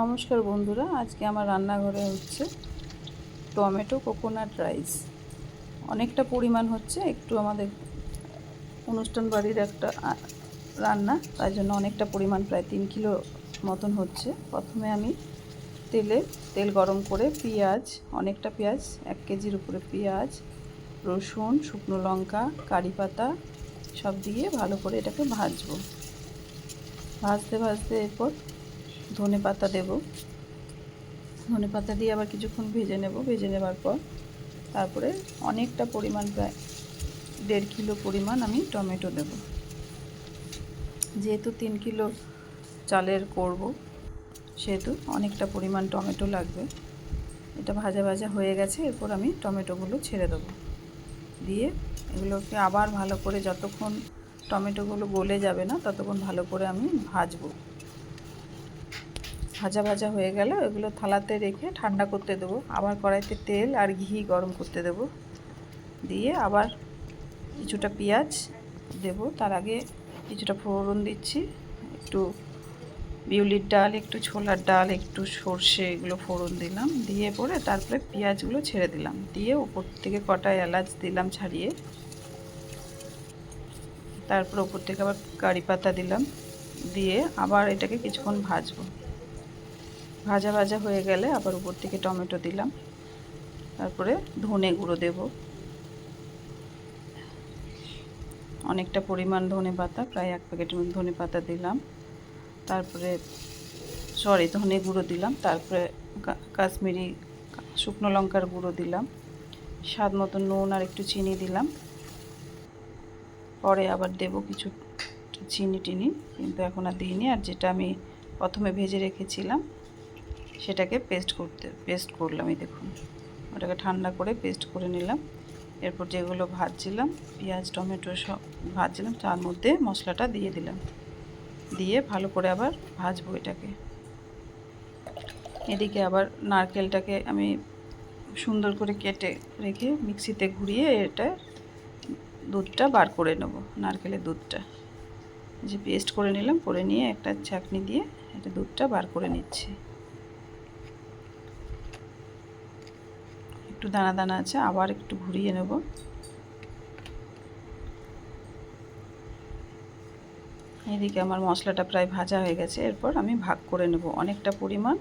নমস্কার বন্ধুরা, আজকে আমার রান্নাঘরে হচ্ছে টমেটো কোকোনাট রাইস। অনেকটা পরিমাণ হচ্ছে, একটু আমাদের অনুষ্ঠান বাড়ির একটা রান্না, তাই জন্য অনেকটা পরিমাণ, প্রায় তিন কিলো মতন হচ্ছে। প্রথমে আমি তেলে, তেল গরম করে পেঁয়াজ, অনেকটা পেঁয়াজ, এক কেজির উপরে পেঁয়াজ, রসুন, শুকনো লঙ্কা, কারি পাতা, সব দিয়ে ভালো করে এটাকে ভাজবো। ভাজতে ভাজতে এরপর ধনে পাতা দেব। ধনে পাতা দিয়ে আবার কিছুক্ষণ ভেজে নেব। ভেজে নেবার পর তারপরে অনেকটা পরিমাণ প্রায় দেড় কিলো পরিমাণ আমি টমেটো দেব। যেহেতু তিন কিলো চালের করব, সেহেতু অনেকটা পরিমাণ টমেটো লাগবে। এটা ভাজা ভাজা হয়ে গেছে, এরপর আমি টমেটোগুলো ছেড়ে দেবো। দিয়ে এগুলোকে আবার ভালো করে যতক্ষণ টমেটোগুলো গলে যাবে না, ততক্ষণ ভালো করে আমি ভাজবো। ভাজা ভাজা হয়ে গেল এগুলো থালাতে রেখে ঠান্ডা করতে দেবো। আবার কড়াইতে তেল আর ঘি গরম করতে দেব। দিয়ে আবার কিছুটা পেঁয়াজ দেব। তার আগে কিছুটা ফোড়ন দিচ্ছি। একটু বিউলির ডাল, একটু ছোলার ডাল, একটু সর্ষে এগুলো ফোড়ন দিলাম। দিয়ে পরে তারপরে পেঁয়াজগুলো ছেড়ে দিলাম। দিয়ে উপর থেকে কটা এলাচ দিলাম ছাড়িয়ে। তারপর উপর থেকে আবার কারি পাতা দিলাম। দিয়ে আবার এটাকে কিছুক্ষণ ভাজবো। ভাজা ভাজা হয়ে গেলে আবার উপর থেকে টমেটো দিলাম। তারপরে ধনে গুঁড়ো দেব। অনেকটা পরিমাণ ধনে পাতা, প্রায় এক প্যাকেট ধনে পাতা দিলাম। তারপরে সরি ধনে গুঁড়ো দিলাম। তারপরে কাশ্মীরি শুকনো লঙ্কার গুঁড়ো দিলাম। স্বাদ মতো নুন আর একটু চিনি দিলাম। পরে আবার দেব কিছু চিনি টিনি কিন্তু এখন আর দিইনি। আর যেটা আমি প্রথমে ভেজে রেখেছিলাম সেটাকে পেস্ট করতে পেস্ট করলাম, এই দেখুন। ওটাকে ঠান্ডা করে পেস্ট করে নিলাম। এরপর যেগুলো ভাজছিলাম, পেঁয়াজ, টমেটো সব ভাজছিলাম, তার মধ্যে মশলাটা দিয়ে দিলাম। দিয়ে ভালো করে আবার ভাজবো এটাকে। এদিকে আবার নারকেলটাকে আমি সুন্দর করে কেটে রেখে মিক্সিতে ঘুরিয়ে এটা দুধটা বার করে নেব, নারকেলের দুধটা। যে পেস্ট করে নিলাম, করে নিয়ে একটা চাকনি দিয়ে এটা দুধটা বার করে নিচ্ছি। একটু দানা দানা আছে, আবার একটু ঘুরিয়ে নেব। এদিকে আমার মশলাটা প্রায় ভাজা হয়ে গেছে, এরপর আমি ভাগ করে নেব। অনেকটা পরিমাণ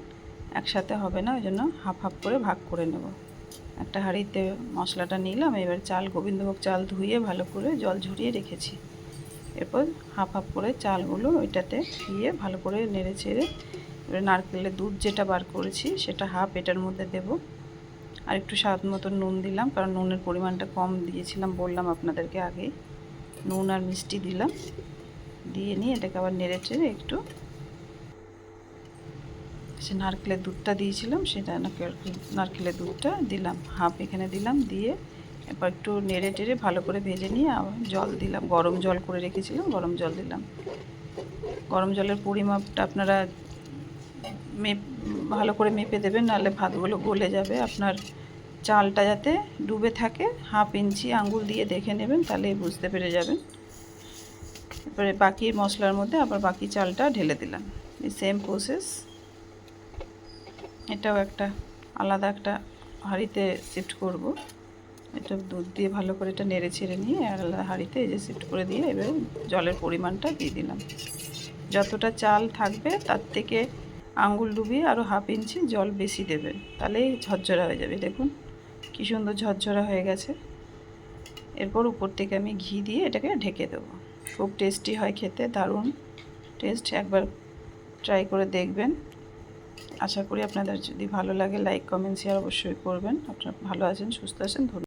একসাথে হবে না, ওই জন্য হাফ হাফ করে ভাগ করে নেব। একটা হাঁড়িতে মশলাটা নিলাম, এবার চাল, গোবিন্দভোগ চাল ধুয়ে ভালো করে জল ঝরিয়ে রেখেছি। এরপর হাফ হাফ করে চালগুলো ওইটাতে দিয়ে ভালো করে নেড়ে চেড়ে, এবার নারকেলের দুধ যেটা বার করেছি, সেটা হাফ এটার মধ্যে দেব। আর একটু স্বাদ মতো নুন দিলাম, কারণ নুনের পরিমাণটা কম দিয়েছিলাম, বললাম আপনাদেরকে আগে। নুন আর মিষ্টি দিলাম। দিয়ে নিয়ে এটাকে আবার নেড়ে একটু সে নারকেলের দুধটা দিয়েছিলাম, সেটা নারকেলের দুধটা দিলাম হাফ এখানে দিলাম, দিয়ে এরপর একটু নেড়ে টেড়ে ভালো করে ভেজে নিয়ে আবার জল দিলাম, গরম জল করে রেখেছিলাম, গরম জল দিলাম। গরম জলের পরিমাপটা আপনারা মেপ ভালো করে মেপে দেবেন নাহলে ভাতগুলো গলে যাবে। আপনার চালটা যাতে ডুবে থাকে, হাফ ইঞ্চি আঙ্গুল দিয়ে দেখে নেবেন তাহলে বুঝতে পেরে যাবেন। এরপরে বাকি মশলার মধ্যে আবার বাকি চালটা ঢেলে দিলাম। এই সেম প্রসেস এটাও একটা আলাদা একটা হাঁড়িতে শিফট করব। এটা দুধ দিয়ে ভালো করে এটা নেড়ে ছেড়ে নিয়ে আলাদা হাঁড়িতে এই যে শিফট করে দিয়ে এবার জলের পরিমাণটা দিয়ে দিলাম। যতটা চাল থাকবে, তার থেকে আঙ্গুল ডুবিয়ে আরও হাফ ইঞ্চি জল বেশি দেবেন তাহলেই ঝরঝরা হয়ে যাবে। দেখুন, কী সুন্দর ঝরঝরা হয়ে গেছে। এরপর উপর থেকে আমি ঘি দিয়ে এটাকে ঢেকে দেবো। খুব টেস্টি হয় খেতে, দারুণ টেস্ট একবার ট্রাই করে দেখবেন। আশা করি আপনাদের যদি ভালো লাগে লাইক কমেন্ট শেয়ার অবশ্যই করবেন। আপনারা ভালো আছেন, সুস্থ আছেন, ধন্যবাদ।